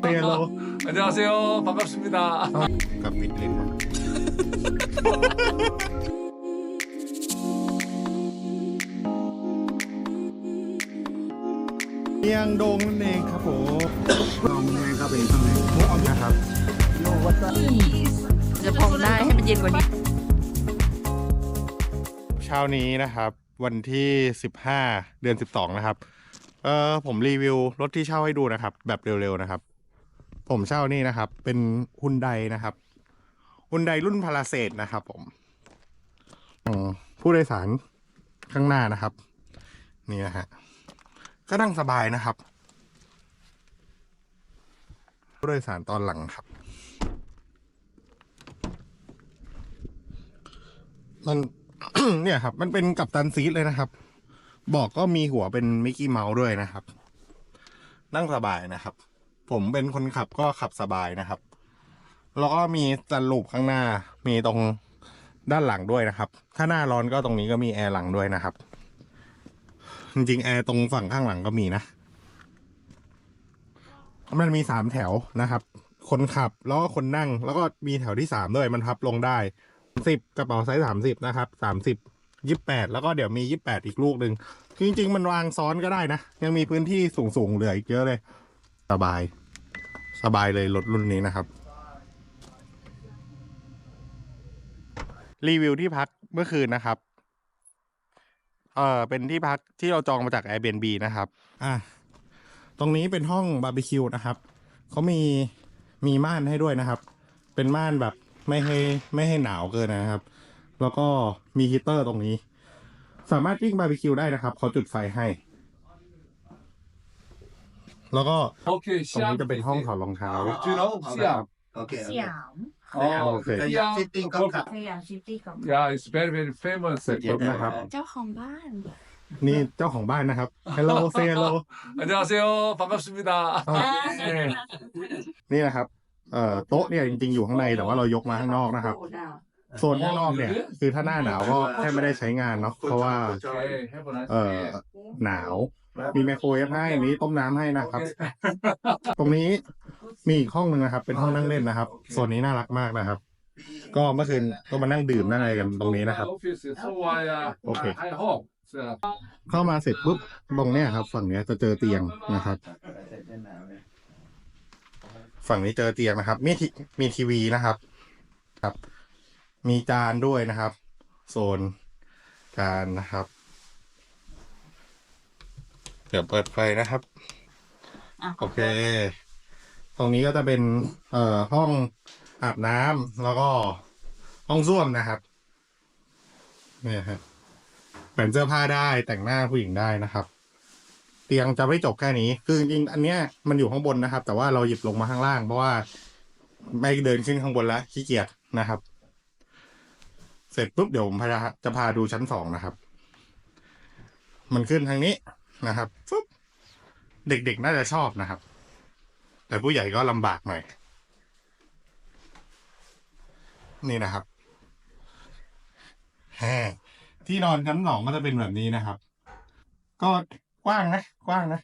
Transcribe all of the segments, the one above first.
เตียโล 안녕하세요. 반갑습니다. กับปิดเลนวะเมียงดงนั่นเองครับผมลองยังไงก็เป็นข้างในนะครับ จะพองได้ให้มันเย็นกว่านี้ เช้านี้นะครับ วันที่ 15 เดือน 12 นะครับ เออผมรีวิวรถที่เช่าให้ดูนะครับ แบบเร็วๆนะครับ ผมเช่านี่นะครับ เป็นฮุนไดนะครับฮุนไดรุ่นพาราเซตนะครับผมผู้โดยสารข้างหน้านะครับ นี่นะฮะก็นั่งสบายนะครับ ผู้โดยสารตอนหลังครับ มันเนี่ยครับ มันเป็นกัปตันซีทเลยนะครับ บอกก็มีหัวเป็นมิกกี้เมาส์ด้วยนะครับ นั่งสบายนะครับ ผมเป็นคนขับก็ขับสบายนะครับ แล้วก็มีจันลูปข้างหน้า มีตรงด้านหลังด้วยนะครับ ถ้าหน้าร้อนก็ตรงนี้ก็มีแอร์หลังด้วยนะครับ จริงๆแอร์ตรงฝั่งข้างหลังก็มีนะ มันมีสามแถวนะครับ คนขับแล้วก็คนนั่ง แล้วก็มีแถวที่สามด้วยมันพับลงได้สิบกระเป๋าไซส์สามสิบนะครับสามสิบยี่แปดแล้วก็เดี๋ยวมียี่แปดอีกลูกหนึ่งจริงๆ มันวางซ้อนก็ได้นะ ยังมีพื้นที่สูงๆเหลืออีกเยอะเลย สบาย สบายเลยรถรุ่นนี้นะครับ รีวิวที่พักเมื่อคืนนะครับ เออเป็นที่พักที่เราจองมาจาก Airbnb นะครับ อะตรงนี้เป็นห้องบาร์บีคิวนะครับเขามีมีม่านให้ด้วยนะครับ เป็นม่านแบบไม่ให้ไม่ให้หนาวเกินนะครับ แล้วก็มีฮีเตอร์ตรงนี้ สามารถวิ่งบาร์บีคิวได้นะครับเขาจุดไฟให้ แล้วก็ 오케이 ตรงนี้ 시암. จะเป็นห้องถอดรองเท้า Do you know นะค 시암? รับ Okay. สยาม 어, 오케이. 시암. 시팅 거- 깜짝. สยามซิตี้กับ Yeah, it's very very famous. เสร็จปุ๊บนะครับ เจ้าของบ้าน นี่เจ้าของบ้านนะครับ Hello say hello 안녕하세요. 반갑습니다. อ้าวนี่นะครับ เอ่อโต๊ะเนี่ยจริงๆอยู่ข้างในแต่ว่าเรายกมาข้างนอกนะครับ โซนข้างนอกเนี่ย คือถ้าหน้าหนาวก็แทบไม่ได้ใช้งานเนาะ เพราะว่า 오케이, have a nice เอ่อ day. หนาว มีไมโครเวฟให้นี้ต้มน้ำให้นะครับ ตรงนี้มีอีกห้องหนึ่งนะครับ เป็นห้องนั่งเล่นนะครับโซนนี้น่ารักมากนะครับ ก็เมื่อคืนก็มานั่งดื่มนั่งอะไรกันตรงนี้นะครับ โอเค เข้ามาเสร็จปุ๊บตรงเนี้ยครับ ฝั่งเนี้ยจะเจอเตียงนะครับ ฝั่งนี้เจอเตียงนะครับ มีทีมีทีวีนะครับ ครับ มีจานด้วยนะครับ โซนจานนะครับ เดี๋ยวเปิดไฟนะครับอะโอเค ตรงนี้ก็จะเป็นเอ่อห้องอาบน้ำแล้วก็ห้องส้วมนะครับเนี่ยฮะแขวนเสื้อผ้าได้แต่งหน้าผู้หญิงได้นะครับ เตียงจะไม่จบแค่นี้ คือจริงๆอันเนี้ยมันอยู่ข้างบนนะครับ แต่ว่าเราหยิบลงมาข้างล่าง เพราะว่าไม่เดินขึ้นข้างบนแล้วขี้เกียจนะครับ เสร็จปุ๊บเดี๋ยวผมพาจะพาดูชั้นสองนะครับ มันขึ้นทางนี้ นะครับฟึบเด็กๆน่าจะชอบนะครับ แต่ผู้ใหญ่ก็ลำบากหน่อย นี่นะครับแฮที่นอนชั้นสองก็จะเป็นแบบนี้นะครับ ก็กว้างนะ กว้างนะ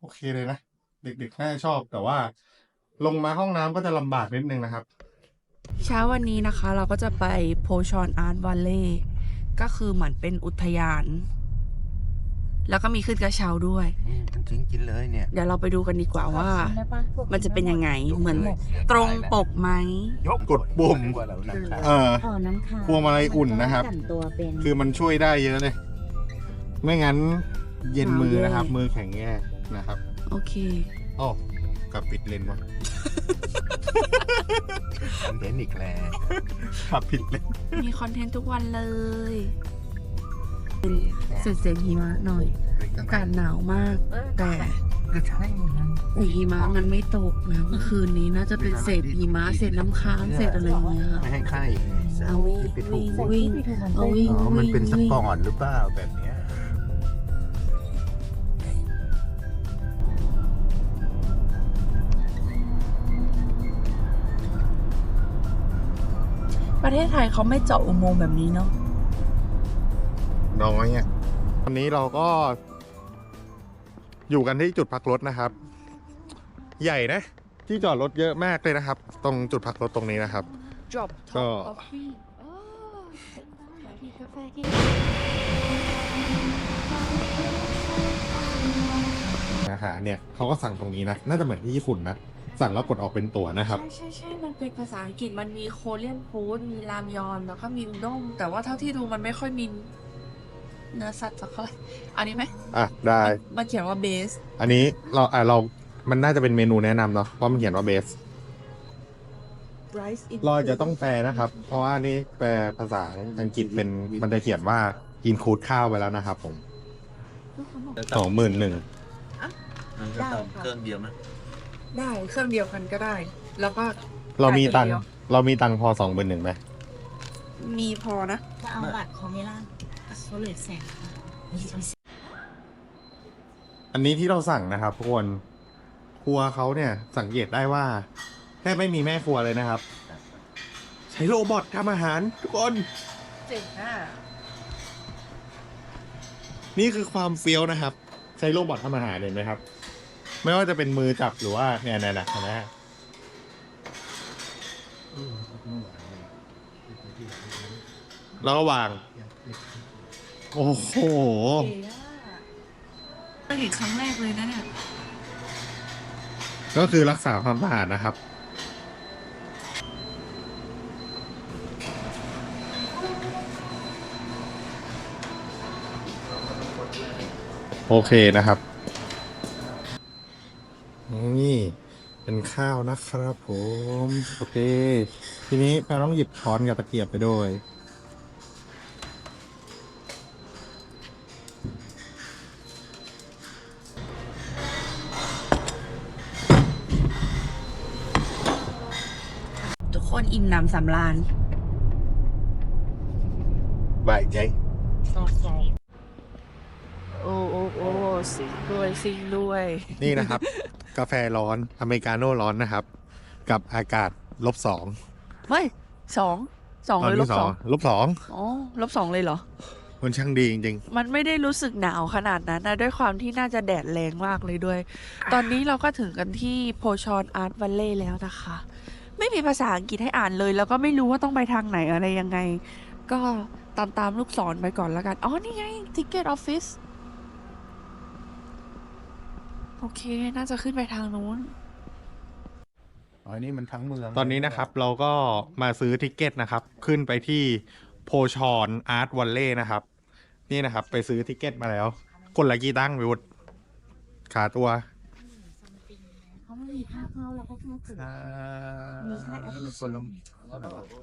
โอเคเลยนะ เด็กๆน่าจะชอบแต่ว่า ลงมาห้องน้ำก็จะลำบากนิดนึงนะครับ เช้าวันนี้นะคะ เราก็จะไปโพชอนอาร์ตวัลเล่ก็คือเหมือนเป็นอุทยาน แล้วก็มีขึ้นกระเช้าด้วยจริงกินเลยเนี่ยเดี๋ยวเราไปดูกันดีกว่าว่า มันจะเป็นยังไงเหมือนตรงปกไหมกดปุ่มกว่าเราหนักขาเออ อ๋อน้ำค้างพวงมาลัยอุ่นนะครับสั่นตัวเป็นคือมันช่วยได้เยอะเลย ไม่งั้นเย็นมือนะครับ มือแข็งแย่นะครับโอเค โอ้กลับปิดเลนวะคอนเทนต์อีกแล้วกลับผิดเลนมีคอนเทนต์ทุกวันเลย เสร็จเสียงหิมะหน่อยอากาศหนาวมากแต่ก็ใช่นะแต่หิมะมันไม่ตกนะเมื่อคืนนี้น่าจะเป็นเศษหิมะเศษน้ำค้างเศษอะไรอย่างเงี้ยค่ะไม่ให้ไข้เอาวิ่งไปถูวิ่กงวิ่งเอาวิ่งอ๋อมันเป็นสวิ่งปอร์ตหรือเปล่าแบบเนี้ยประเทศไทยเขาไม่เจาะอุโมงค์แบบนี้เนาะ น้อยเนี่ยวันนี้เราก็ อยู่กันที่จุดพักรถนะครับ ใหญ่นะ ที่จอดรถเยอะมากเลยนะครับ ตรงจุดพักรถตรงนี้นะครับ drop ก็ top coffee โอ้มีกาแฟกินอาหารเนี่ยเขาก็สั่งตรงนี้นะ น่าจะเหมือนที่ญี่ปุ่นนะ สั่งแล้วกดออกเป็นตั๋วนะครับ ใช่ใช่ใช่มันเป็นภาษาอังกฤษมันมีโคเรียนฟู้ดมีรามยอนแล้วก็มีอุด้งแต่ว่าเท่าที่ดูมันไม่ค่อยมี เนื้อสัตว์สักเท่าไหร่อันนี้ไหมอะได้ มันเขียนว่าเบส อันนี้เราอะเรา มันน่าจะเป็นเมนูแนะนำเนาะเพราะมันเขียนว่าเบส rice in เราจะต้องแปลนะครับ เพราะว่านี่แปลภาษาอังกฤษเป็นมันจะเขียนว่าอินคูดข้าวไปแล้วนะครับผมสองหมื่นหนึ่งมันก็ต้องเครื่องเดียวไหมได้เครื่องเดียวกันก็ได้ แล้วก็เรามีตังค์จ่ายคนเดียวเรามีตังค์พอสองหมื่นหนึ่งไหมมีพอนะจะเอาบัตรเขาไม่ล่ะเขาเหลือแสนค่ะอันนี้ที่เราสั่งนะครับทุกคนครัวเขาเนี่ยสังเกตได้ว่าแทบไม่มีแม่ครัวเลยนะครับ ใช้โรบอททำอาหารทุกคน เจ๋งอะนี่คือความเฟี้ยวนะครับ ใช้โรบอททำอาหารเห็นไหมครับ ไม่ว่าจะเป็นมือจับหรือว่าเนี่ยเนี่ยนะเห็นไหมฮะแล้วก็วาง โอ้โห เก๋อะเห็นครั้งแรกเลยนะเนี่ย ก็คือรักษาความสะอาดนะครับ โอเคนะครับ นี่ เป็นข้าวนะครับผม โอเค ทีนี้แพรต้องหยิบช้อนกับตะเกียบไปด้วย นอิ่มหนำสำราญบ่ายใจโอ้โอ้โอ้ซิงด้วยซิงด้วย นี่นะครับ กาแฟร้อนอเมริกาโน่ร้อนนะครับ กับอากาศลบสองเฮ้ยสองสองเลยลบสองลบสองอ๋อลบสองเลยเหรอ มันช่างดีจริงมันไม่ได้รู้สึกหนาวขนาดนั้นนะด้วยความที่น่าจะแดดแรงมากเลยด้วย ตอนนี้เราก็ถึงกันที่โพชอนอาร์ตวัลเล่แล้วนะคะ ไม่มีภาษาอังกฤษให้อ่านเลย แล้วก็ไม่รู้ว่าต้องไปทางไหนอะไรยังไง ก็ตามตามลูกศรไปก่อนแล้วกัน อ๋อ นี่ไง Ticket Office โอเค น่าจะขึ้นไปทางนู้น อ๋อนี่มันทั้งเมืองๆตอนนี้นะครับเราก็มาซื้อทิกเก็ตนะครับ ขึ้นไปที่โพชอนอาร์ตวัลเล่นะครับ นี่นะครับ ไปซื้อทิกเก็ตมาแล้ว คนละกี่ตั้งวิวดขาตัวเขาไม่มีค่าเข้าแล้วก็แค่ถึงอ่ามีค่าแอปคนละ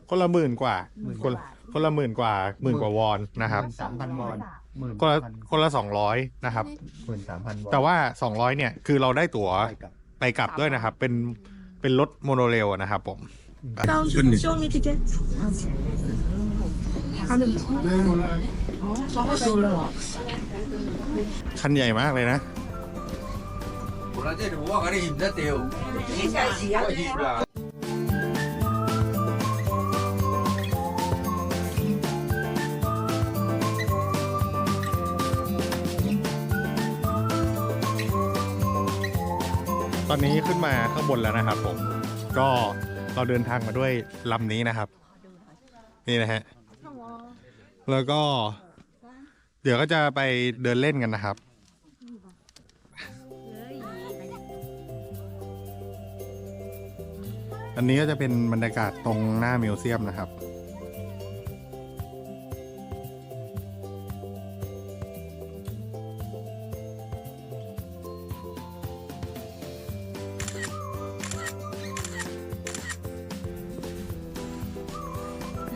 คนละหมื่นกว่าหมื่นคนกว่าคนละหมื่นกว่าหมื่นกว่าวอนนะครับ สามพันวอนหมื่นคนละคนละสองร้อยนะครับ หมื่นสามพันวอนแต่ว่าสองร้อยเนี่ยคือเราได้ตั๋วไปกับไปกลับด้วยนะครับ เป็นเป็นรถโมโนเรลอะนะครับผมช่วงนี้ทิเก็ตเขาให้ดูเลยเหรอคันใหญ่มากเลยนะ 브라질 우아가리 힘들대요. 힘들어. ตอนนี้ขึ้นมาข้างบนแล้วนะครับผม ก็เราเดินทางมาด้วยลำนี้นะครับ นี่นะฮะ แล้วก็ เดี๋ยวก็จะไปเดินเล่นกันนะครับ อันนี้ก็จะเป็นบรรยากาศตรงหน้ามิวเซียมนะครับ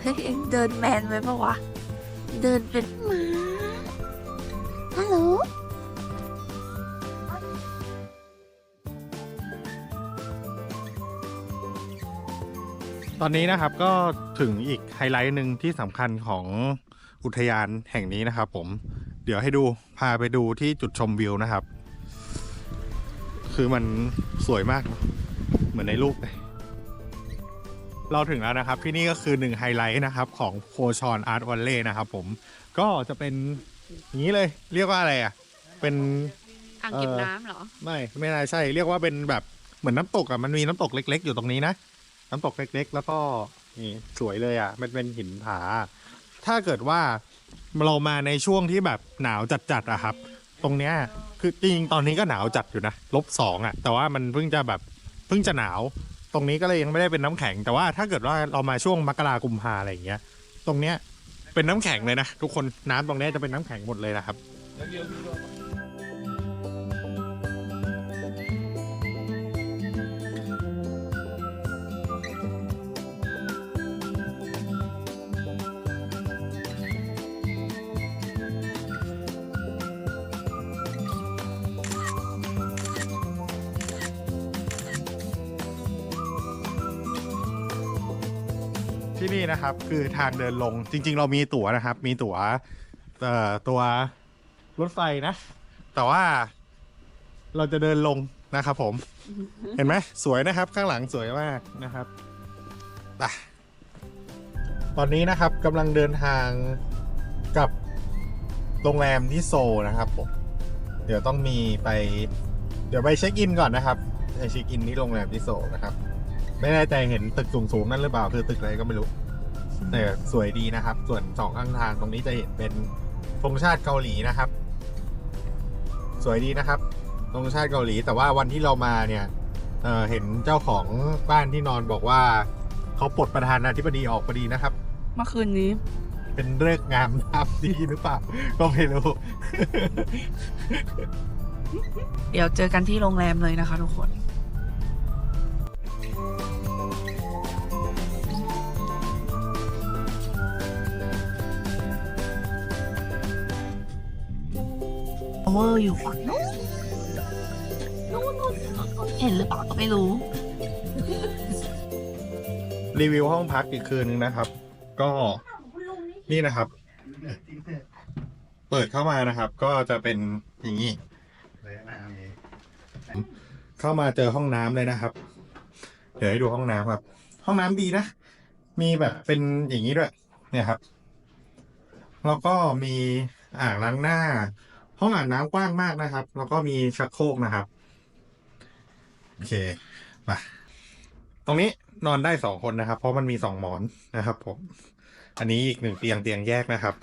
เฮ้ยเอ็งเดินแมนไว้ปะวะ เดินเป็นหมาฮัลโหล ตอนนี้นะครับก็ถึงอีกไฮไลท์หนึ่งที่สำคัญของอุทยานแห่งนี้นะครับ ผมเดี๋ยวให้ดูพาไปดูที่จุดชมวิวนะครับ คือมันสวยมาก เหมือนในรูปเลยเราถึงแล้วนะครับที่นี่ก็คือหนึ่งไฮไลท์นะครับ ของโคชอนอาร์ตวันเล่นะครับ ผมก็จะเป็นอย่างนี้เลย เรียกว่าอะไรอะ เป็นอ่างเก็บเอ่อน้ำเหรอ ไม่ไม่น่าใช่ เรียกว่าเป็นแบบเหมือนน้ำตกอะมันมีน้ำตกเล็ก ๆ อยู่ตรงนี้นะ น้ำตกเล็ก ๆ แล้วก็นี่สวยเลยอะมันเป็นหินผา ถ้าเกิดว่าเรามาในช่วงที่แบบหนาวจัดๆอะครับ ตรงเนี้ยคือจริงตอนนี้ก็หนาวจัดอยู่นะลบสองอะแต่ว่ามันเพิ่งจะแบบเพิ่งจะหนาว ตรงนี้ก็เลยยังไม่ได้เป็นน้ำแข็ง แต่ว่าถ้าเกิดว่าเรามาช่วงมกรากุมภาอะไรอย่างเงี้ย ตรงเนี้ยเป็นน้ำแข็งเลยนะทุกคนน้ำตรงเนี้ยจะเป็นน้ำแข็งหมดเลยนะครับ นะครับ คือทางเดินลงจริง ๆ เรามีตั๋วนะครับ มีตั๋วเอ่อตัวรถไฟนะ แต่ว่า เราจะเดินลงนะครับ ผม เห็นไหมสวยนะครับ ข้างหลังสวยมากนะครับไปตอนนี้นะครับกำลังเดินทางกับโรงแรมที่โซลนะครับผมเดี๋ยวต้องมีไป เดี๋ยวไปเช็คอินก่อนนะครับไปเช็คอินที่โรงแรมที่โซลนะครับ ไม่แน่ใจเห็นตึกสูงๆนั่นหรือเปล่าคือตึกอะไรก็ไม่รู้ แต่สวยดีนะครับ ส่วนสองข้างทางตรงนี้จะเห็นเป็นธงชาติเกาหลีนะครับ สวยดีนะครับธงชาติเกาหลี แต่ว่าวันที่เรามาเนี่ยเอ่อเห็นเจ้าของบ้านที่นอนบอกว่าเขาปลดประธานาธิบดีออกพอดีนะครับ เมื่อคืนนี้ เป็นเรื่องงามยามดีหรือเปล่าก็ไม่รู้เดี๋ยวเจอกันที่โรงแรมเลยนะคะทุกคน เวอร์อยู่ฝั่งนู้นนู้นนู้นเห็นหรือเปล่าก็ไม่รู้ รีวิวห้องพักอีกคืนนึงนะครับ ก็นี่นะครับ เปิดเข้ามานะครับ ก็จะเป็นอย่างนี้เข้ามาเจอห้องน้ำเลยนะครับ เดี๋ยวให้ดูห้องน้ำครับ ห้องน้ำดีนะ มีแบบเป็นอย่างนี้ด้วย เนี่ยครับ แล้วก็มีอ่างล้างหน้า ห้องอาบน้ำกว้างมากนะครับ แล้วก็มีชักโครกนะครับ โอเคมาตรงนี้นอนได้สองคนนะครับ เพราะมันมีสองหมอนนะครับ ผม อันนี้อีกหนึ่งเตียงเตียงแยกนะครับ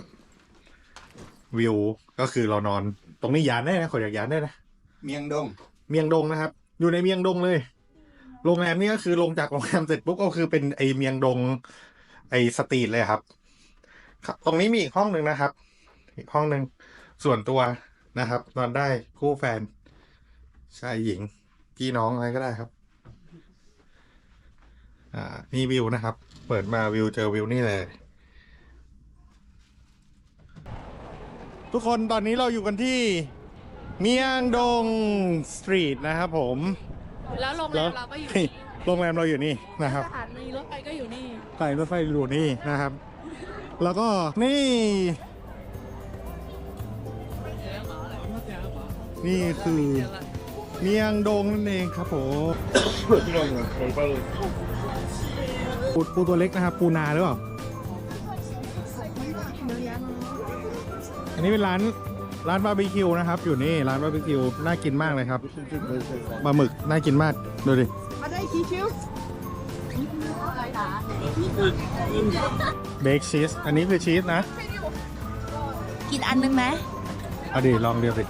วิวก็คือเรานอน ตรงนี้ยานได้นะขออยากยานได้นะเมียงดง เมียงดงนะครับ อยู่ในเมียงดงเลยโรงแรมนี่ก็คือลงจากโรงแรมเสร็จปุ๊บก็คือเป็นไอเมียงดง ไอสตรีทเลยครับครับตรงนี้มีอีกห้องหนึ่งนะครับ อีกห้องหนึ่งส่วนตัว นะครับ นอนได้คู่แฟน ชายหญิง พี่น้องอะไรก็ได้ครับ อ่า นี่วิวนะครับ เปิดมาวิวเจอวิวนี่เลย ทุกคนตอนนี้เราอยู่กันที่ เมียงดงสตรีทนะครับผม แล้วโรงแรมเราก็อยู่นี่โรงแรมเราอยู่นี่นะครับ สถานีรถไฟก็อยู่นี่สายรถไฟอยู่นี่นะครับ แล้วก็นี่ นี่คือเมียงดงนั่นเองครับผมปูปูตัวเล็กนะครับ ปูนาหรือเปล่า อันนี้เป็นร้านร้านบาร์บีคิวนะครับ อยู่นี่ร้านบาร์บีคิวน่ากินมากเลยครับปลาหมึกน่ากินมากดูดิเบคชีสอันนี้คือชีสนะ กินอันนึงไหม เอาดิลองเดียวสิ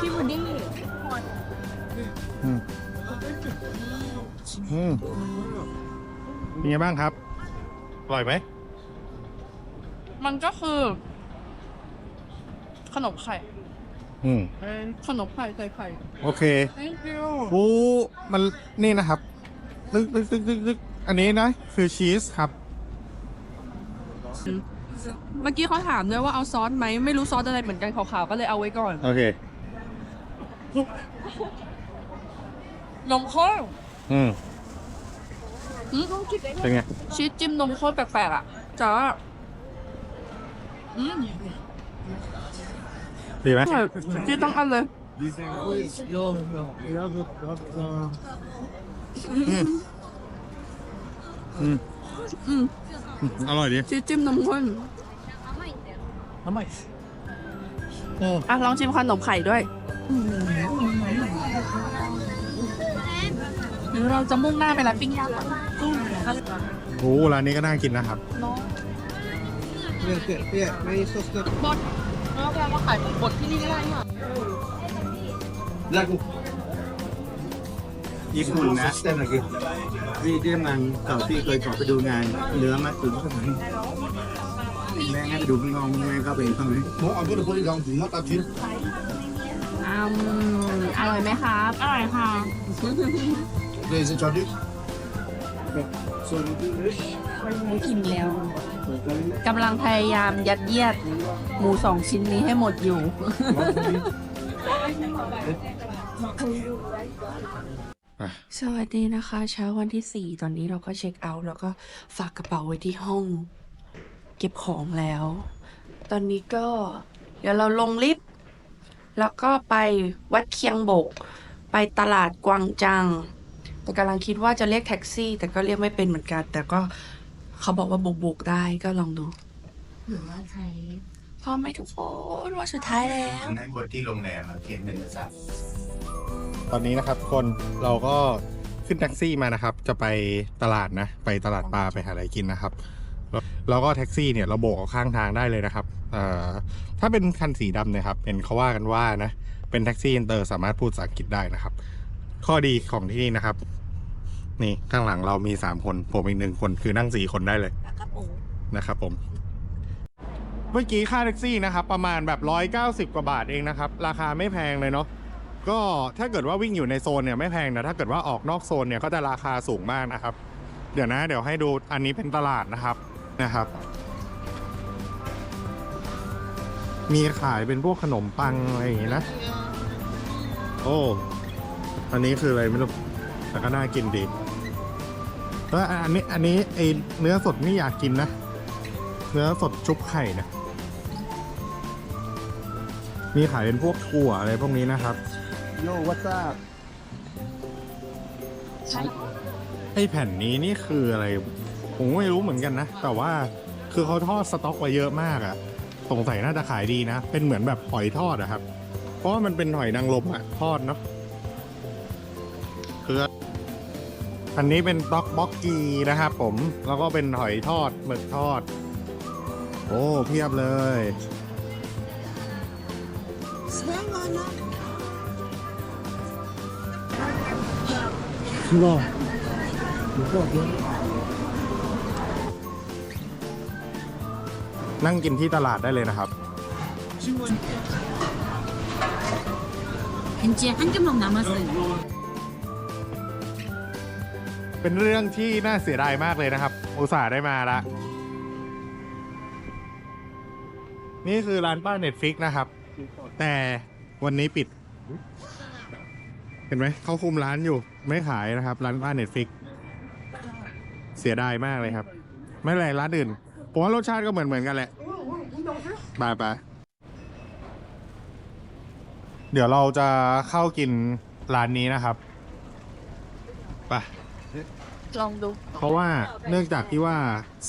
พี่พุดดิ้งอืมอืมเป็นไงบ้างครับ อร่อยไหม มันก็คือ ขนมไข่ อืม ขนมไข่ใส่ไข่ โอเค thank you ปูมันนี่นะครับตึกตึกตึกตึกตึกอันนี้นะ คือชีสครับ เมื่อกี้เขาถามด้วยว่าเอาซอสไหมไม่รู้ซอสอะไรเหมือนกันขาวๆก็เลยเอาไว้ก่อนโอเคนมข้นอืมอืมเป็นไงชีสจิ้มนมข้นแปลกๆอะจ้าอืมดีไหมอร่อยชีสต้องอันเลยอืมอืม อร่อยดีชีสจิ้มนมข้นทำไมอืมอะลองชิมขนมไข่ด้วยหรือเราจะมุ่งหน้าไปร้านปิ้งย่างโอ้ร้านนี้ก็น่ากินนะครับบดแล้วแปลว่าขายบดที่นี่ก็ได้ค่ะ ญี่ปุ่นนะแต่เมื่อกี้พี่ที่ทำงานเก่าที่เคยขอไปดูงานเนื้อมาถึงข้างในแม่ให้ไปดูข้างนอกแม่ก็ไปข้างในอืมอร่อยไหมครับ อร่อยค่ะกินแล้วกำลังพยายามยัดเยียดหมูสองชิ้นนี้ให้หมดอยู่ สวัสดีนะคะ เช้าวันที่4ตอนนี้เราก็เช็คเอาท์แล้วก็ฝากกระเป๋าไว้ที่ห้อง เก็บของแล้ว ตอนนี้ก็ เดี๋ยวเราลงลิฟต์แล้วก็ไปวัดเคียงบก ไปตลาดกวางจัง แต่กำลังคิดว่าจะเรียกแท็กซี่ แต่ก็เรียกไม่เป็นเหมือนกัน แต่ก็เขาบอกว่าบุกๆได้ก็ลองดูหรือว่าใช้พร้อมไหมทุกคนว่าสุดท้ายแล้วในบทที่โรงแรมเขียนเป็นภาษา ตอนนี้นะครับคนเราก็ขึ้นแท็กซี่มานะครับ จะไปตลาดนะ ไปตลาดปลาไปหาอะไรกินนะครับ แล้วก็แท็กซี่เนี่ยเราโบกเอาข้างทางได้เลยนะครับถ้าเป็นคันสีดำเนะครับ เป็นเขาว่ากันว่านะ เป็นแท็กซี่อินเตอร์สามารถพูดภาษาอังกฤษได้นะครับ ข้อดีของที่นี่นะครับ นี่ข้างหลังเรามีสามคน ผมอีกหนึ่งคนคือนั่งสี่คนได้เลยนะครับผมเมื่อกี้ค่าแท็กซี่นะครับ ประมาณแบบร้อยเก้าสิบกว่าบาทเองนะครับ ราคาไม่แพงเลยเนาะ ก็ถ้าเกิดว่าวิ่งอยู่ในโซนเนี่ยไม่แพงนะถ้าเกิดว่าออกนอกโซนเนี่ยก็จะราคาสูงมากนะครับ เดี๋ยวนะ เดี๋ยวให้ดูอันนี้เป็นตลาดนะครับนะครับ มีขายเป็นพวกขนมปังอะไรอย่างงี้นะ โอ้อันนี้คืออะไรไม่รู้แต่ก็น่ากินดีแล้วอันนี้อันนี้ไอเนื้อสดนี่อยากกินนะ เนื้อสดชุบไข่นะมีขายเป็นพวกถั่วอะไรพวกนี้นะครับ โยวัตซ่าไอแผ่นนี้นี่คืออะไร ผมก็ไม่รู้เหมือนกันนะ แต่ว่าคือเขาทอดสต็อกไว้เยอะมากอะสงสัยน่าจะขายดีนะ เป็นเหมือนแบบหอยทอดอะครับ เพราะว่ามันเป็นหอยนางรมอะทอดเนาะคืออันนี้เป็นต็อกบ็อกกีนะครับผม แล้วก็เป็นหอยทอดหมึกทอด โอ้เพียบเลย นั่งกินที่ตลาดได้เลยนะครับ 벤지에 한 개만 남았어요. เป็นเรื่องที่น่าเสียดายมากเลยนะครับ อุตส่าห์ได้มาละ นี่คือร้านป้าเน็ตฟิกนะครับ แต่วันนี้ปิด เ ห็นไหมเขาคุมร้านอยู่ไม่ขายนะครับ ร้านป้าเน็ตฟิกเสียดายมากเลยครับ ไม่เป็นไรร้านอื่นผมว่ารสชาติก็เหมือนเหมือนกันแหละไปไปเดี๋ยวเราจะเข้ากินร้านนี้นะครับไปลองดู เพราะว่าเนื่องจากที่ว่า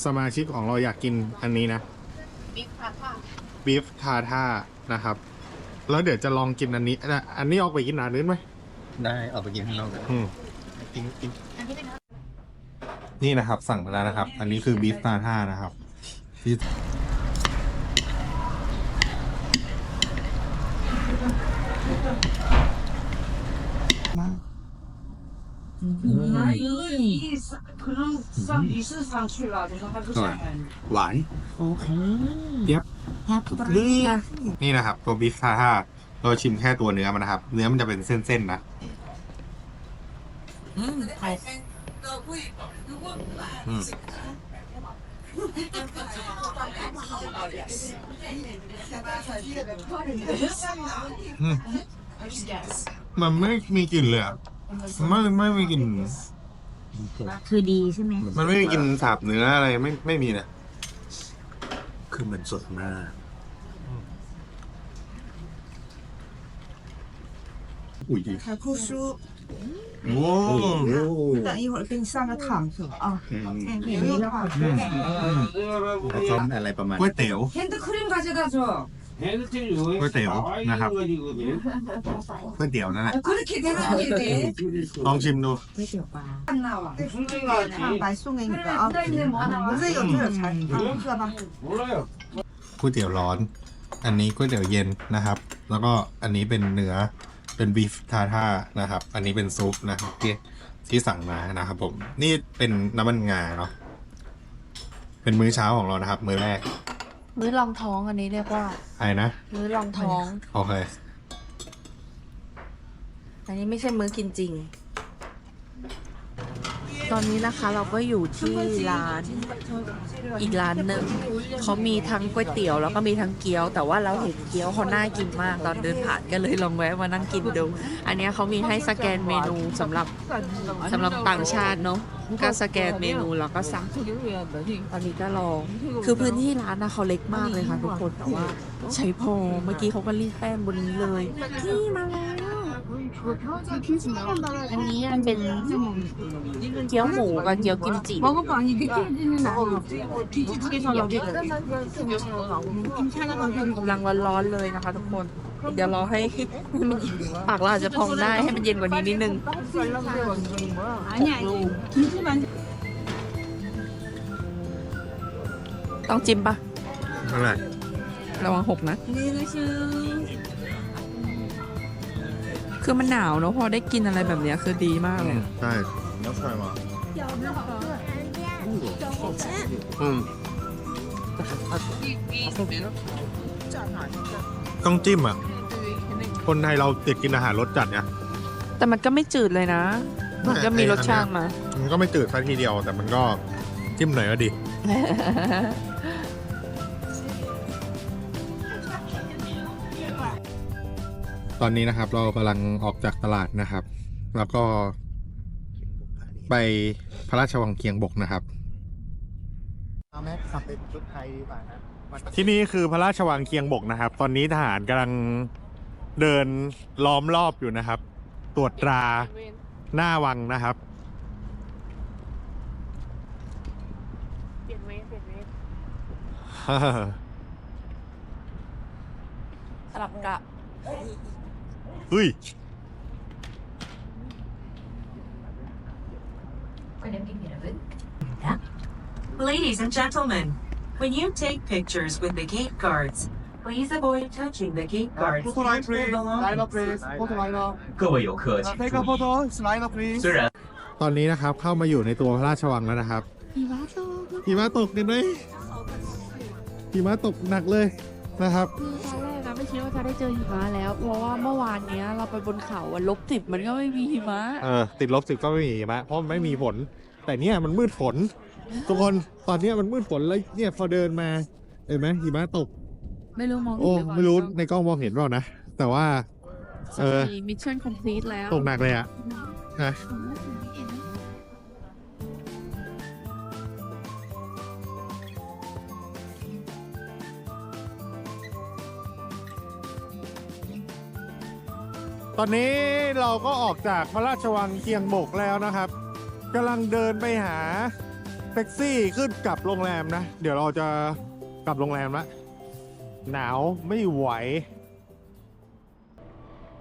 สมาชิกของเราอยากกินอันนี้นะบิ๊กพาค่ะบีฟทาท่านะครับ แล้วเดี๋ยวจะลองกินอันนี้อะอันนี้ออกไปกินร้านนู้นไหม ได้ออกไปกินข้างนอกกันอืมกินกินนี่นะครับ สั่งมาแล้วนะครับ อันนี้คือบีฟทาท่านะครับที่หวาน โอเค เย็บ แฮปปี้ นี่นะครับ ตัวบีฟทาท่า เราชิมแค่ตัวเนื้อมันนะครับ เนื้อมันจะเป็นเส้นๆนะอืมมันไม่มีกลิ่นเลยอะไม่ไม่มีกลิ่นคือดีใช่ไหม มันไม่มีกลิ่นสาบเนื้ออะไรไม่ไม่มีนะ คือมันสดมาก อุ้ย 海库书， โอ้ 等一会儿给你上个糖水啊。 อืม 嗯，你的话， เขาทำอะไรประมาณ ก๋วยเตี๋ยว 핸드크림 가져다 줘. ก๋วยเตี๋ยวนะครับ ก๋วยเตี๋ยวนั่นแหละ 그렇게 되면 안 돼. ลองชิมดู 안 나와. 다 말송이니까. 아, 요새 요즘에 잘. 아, 좋아 봐. 몰라요. ก๋วยเตี๋ยวร้อน อันนี้ก๋วยเตี๋ยวเย็นนะครับ แล้วก็อันนี้เป็นเนื้อ เป็นบีฟทาท่านะครับ อันนี้เป็นซุปนะครับที่ที่สั่งมานะครับผมนี่เป็นน้ำมันงาเนาะเป็นมื้อเช้าของเรานะครับ มื้อแรก มื้อรองท้องอันนี้เรียกว่าอะไรนะมื้อรองท้อง โอเค อันนี้ไม่ใช่มื้อกินจริง ตอนนี้นะคะเราก็อยู่ที่ร้านอีกร้านหนึ่งเขามีทั้งก๋วยเตี๋ยวแล้วก็มีทั้งเกี๊ยว แต่ว่าเราเห็นเกี๊ยวเขาน่ากินมากตอนเดินผ่านก็เลยลองแวะมานั่งกินดู อันนี้เขามีให้สแกนเมนูสำหรับสำหรับต่างชาติเนาะก็สแกนเมนูแล้วก็สั่งตอนนี้ก็ลองคือพื้นที่ร้านนะเขาเล็กมากเลยค่ะทุกคนแต่ว่าใช้พอเมื่อกี้เขาก็รีดแป้งบนนี้เลยนี่มาแล้ว อันนี้มันเป็นเกี๊ยวหมูกับเกี๊ยวกิมจิเขาก็บอกอีกที่นี่นะที่เราเด็กกินแค่แล้วมันกำลังร้อนๆเลยนะคะ ทุกคน เดี๋ยวรอให้ปากเราอาจจะพองได้ให้มันเย็นกว่านี้นิดนึงต้องจิ้มปะอะไรระวังหกนะ คือมันหนาวเนอะพอได้กินอะไรแบบเนี้ยคือดีมากเลย ใช่แล้วใส่มาอืมต้องจิ้มอะ คนไทยเราติดกินอาหารรสจัดไงแต่มันก็ไม่จืดเลยนะ มันก็มีรสชาติมา มันก็ไม่จืดสักทีเดียว แต่มันก็จิ้มหน่อยก็ดี ตอนนี้นะครับเรากำลังออกจากตลาดนะครับ แล้วก็ไปพระราชวังเคียงบกนะครับ เอาแม็กขับเป็นชุดไทยดีกว่านะที่นี่คือพระราชวังเคียงบกนะครับ ตอนนี้ทหารกำลังเดินล้อมรอบอยู่นะครับ ตรวจตราหน้าวังนะครับ เปลี่ยนเวฟเปลี่ยนเวฟสลับกะ เฮ้ย Ladies and gentlemen, when you take pictures with the gate guards, please avoid touching the gate guards. โฟโต้ไลน์ please ไลน์ up please โฟโต้ไลน์ up 各位游客，请 take a 注意， photo slide up please 虽然 ตอนนี้นะครับเข้ามาอยู่ในตัวพระราชวังแล้วนะครับหิมะตกเห็นไหมหิมะตกหนักเลยนะครับ คือตอนแรกนะไม่คิดว่าจะได้ เจอหิมะแล้ว เพราะว่าเมื่อวานเนี้ย เราไปบนเขาอะลบสิบมันก็ไม่มีหิมะ เออติดลบสิบก็ไม่มีหิมะเพราะมันไม่มีฝนแต่เนี่ยมันมืดฝน ทุกคนตอนเนี้ยมันมืดฝนแล้วเนี่ยพอเดินมาเห็นไหมหิมะตก ไม่รู้มองโอ้ไม่รู้ในกล้องมองเห็นเปล่านะแต่ว่า เออ มิชชั่นคอมพลีทแล้วตกหนักเลยอะนะ ตอนนี้เราก็ออกจากพระราชวังเคียงบกแล้วนะครับกำลังเดินไปหาแท็กซี่ขึ้นกลับโรงแรมนะ เดี๋ยวเราจะกลับโรงแรมละหนาวไม่ไหว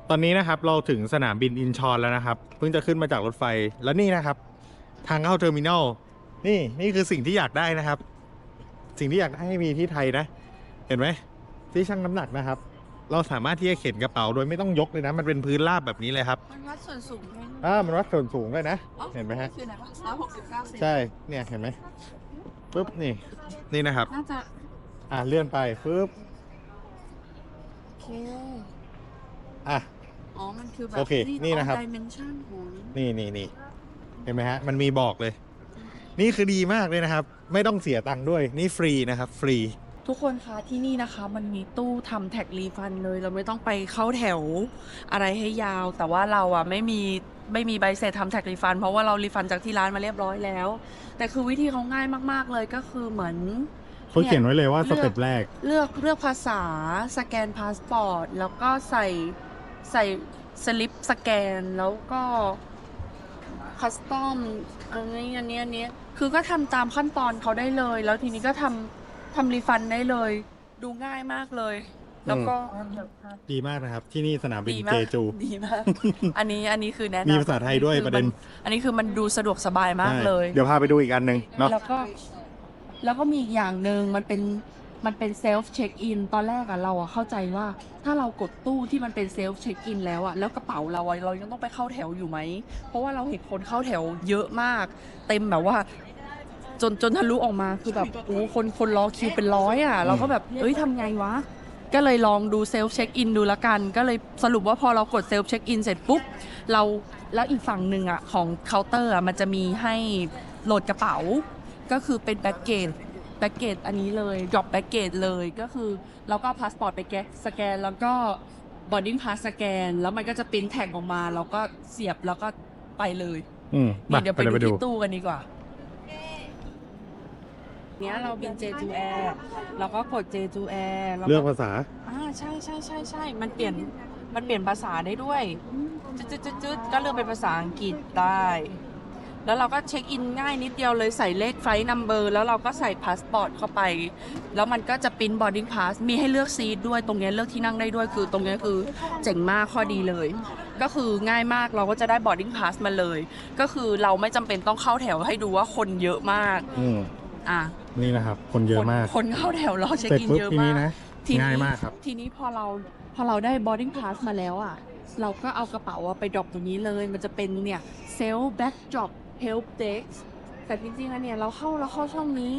ตอนนี้นะครับเราถึงสนามบินอินชอนแล้วนะครับ เพิ่งจะขึ้นมาจากรถไฟแล้วนี่นะครับ ทางเข้าเทอร์มินอลนี่นี่คือสิ่งที่อยากได้นะครับ สิ่งที่อยากได้ให้มีที่ไทยนะ เห็นไหมที่ชั่งน้ำหนักนะครับ เราสามารถที่จะเข็นกระเป๋าโดยไม่ต้องยกเลยนะ มันเป็นพื้นราบแบบนี้เลยครับ มันวัดส่วนสูงให้อ่ามันวัดส่วนสูงเลยนะเห็นไหมฮะ คือไหนวะร้อยหกสิบเก้าเซนใช่ เนี่ยเห็นไหมปุ๊บนี่ นี่นะครับ น่าจะอ่าเลื่อนไปปุ๊บ โอเค อะ อ๋อ มันคือแบบโอเคนี่นะครับ ดิเมนชันของนี่นี่นี่เห็นไหมฮะ มันมีบอกเลย นี่คือดีมากเลยนะครับ ไม่ต้องเสียตังค์ด้วย นี่ฟรีนะครับ ฟรี ทุกคนคะที่นี่นะคะ มันมีตู้ทำแท็กรีฟันเลย เราไม่ต้องไปเข้าแถวอะไรให้ยาว แต่ว่าเราอะไม่มีไม่มีใบเสร็จทำแท็กรีฟัน เพราะว่าเรารีฟันจากที่ร้านมาเรียบร้อยแล้ว แต่คือวิธีเขาง่ายมาก ๆ เลยก็คือเหมือน เขาเขียนไว้เลยว่าเลืสอกเต็ปแรก เลือกเลือกภาษาสแกนพาสปอร์ตแล้วก็ใส่ใส่สลิปสแกนแล้วก็คัสตอมอันนี้อันนี้อันนี้คือก็ทำตามขั้นตอนเขาได้เลย แล้วทีนี้ก็ทำ ทำรีฟันได้เลย ดูง่ายมากเลย แล้วก็ดีมากนะครับ ที่นี่สนามบินดีเจมากจู ดีมาก อันนี้อันนี้คือแนะนำมีภาษาไทยด้วยคือประเด็น มัอันนี้คือมันดูสะดวกสบายมากใช่เลย เดี๋ยวพาไปดูอีกอันหนึ่งเนาะ แล้วก็แล้วก็มีอีกอย่างหนึ่งมันเป็นมันเป็นเซลฟ์เช็คอินตอนแรกอะเราอะเข้าใจว่า ถ้าเรากดตู้ที่มันเป็นเซลฟ์เช็คอินแล้วอะแล้วกระเป๋าเราอะเรายังต้องไปเข้าแถวอยู่ไหม เพราะว่าเราเห็นคนเข้าแถวเยอะมาก เต็มแบบว่า จนจนทะลุออกมาคือแบบโอ้คนคนรอคิวเป็นร้อยอะเราก็แบบเอ้ยทำไงวะ ก็เลยลองดูเซลฟ์เช็คอินดูละกัน ก็เลยสรุปว่าพอเรากดเซลฟ์เช็คอินเสร็จปุ๊บ เราแล้วอีกฝั่งหนึ่งอะของเคาน์เตอร์อะมันจะมีให้โหลดกระเป๋า ก็คือเป็นแบ็กเกจแบ็กเกจอันนี้เลยดรอปแบ็กเกจเลยก็คือเราก็พาสปอร์ตไปแกะสแกนแล้วก็บอดดิ้งพาสสแกน แล้วมันก็จะปริ้นแท็กออกมา แล้วก็เสียบแล้วก็ไปเลยอืมนี่เดี๋ยวไปไปดูไปดูที่ตู้กันดีกว่า เนี้ยเราบิน J2 Air แล้วก็กด J2 Air แล้วเลือกภาษา อ่าใช่ใช่ใช่ใช่มันเปลี่ยนมันเปลี่ยนภาษาได้ด้วยจึ๊ดจึ๊ดจึ๊ดจึ๊ดก็เลือกเป็นภาษาอังกฤษได้ แล้วเราก็เช็คอินง่ายนิดเดียวเลยใส่เลขไฟล์นัมเบอร์แล้วเราก็ใส่พาสปอร์ตเข้าไป แล้วมันก็จะปริ้นบอร์ดิ้งพาสมีให้เลือกซีทด้วยตรงเนี้ยเลือกที่นั่งได้ด้วยคือ ตรงเนี้ยคือเจ๋งมากข้อดีเลย ก็คือง่ายมากเราก็จะได้บอร์ดิ้งพาสมาเลย ก็คือเราไม่จำเป็นต้องเข้าแถวให้ดูว่าคนเยอะมาก อืม อะ นี่นะครับ คนเยอะมากคนคนเข้าแถวรอเช็คเสร็จอินปุ๊บเยอะทีนี้มากนะทีนี้ง่ายมากครับ ทีนี้พอเราพอเราได้ boarding pass มาแล้วอะ เราก็เอากระเป๋าอะไปดรอปตรงนี้เลย มันจะเป็นเนี่ย self backdrop help desk แต่จริงๆแล้วเนี่ยเราเข้าเราเข้าช่องนี้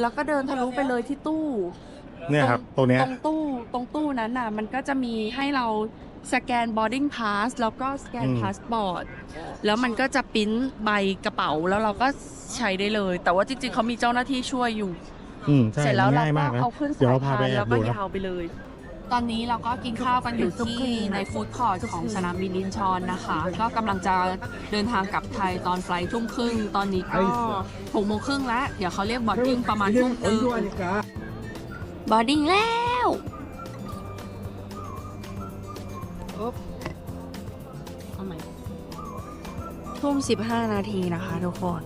แล้วก็เดินทะลุไปเลยที่ตู้ เนี่ยครับตรงเนี้ย ตรงตู้ตรงตู้นั้นน่ะ มันก็จะมีให้เรา สแกน boarding pass แล้วก็สแกนอืม พาสปอร์ตแล้วมันก็จะปริ้นใบกระเป๋าแล้วเราก็ใช้ได้เลย แต่ว่าจริงๆเขามีเจ้าหน้าที่ช่วยอยู่ อืมใช่เสร็จแล้วเราง่ายก็มากนะเอาขึ้นเดี๋ยวสายเราพาพาไปนแอแล้บวก็ดูนะ ยาวไปเลย ตอนนี้เราก็กินข้าวกันอยู่ที่ในฟู้ดคอร์ทของสนามบินอินชอนนะคะ ก็กำลังจะเดินทางกลับไทยตอนไฟล์ทุ่มครึ่ง ตอนนี้ก็หกโมงครึ่งแล้ว เดี๋ยวเขาเรียกบอร์ดดิ้งประมาณทุ่มครึ่งบอร์ดดิ้งแล้ว ทุ่ม 15 นาทีนะคะทุกคน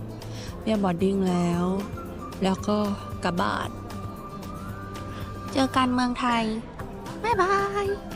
เรียบบอดดิ้งแล้ว แล้วก็กลับบ้าน เจอกันเมืองไทย บ๊ายบาย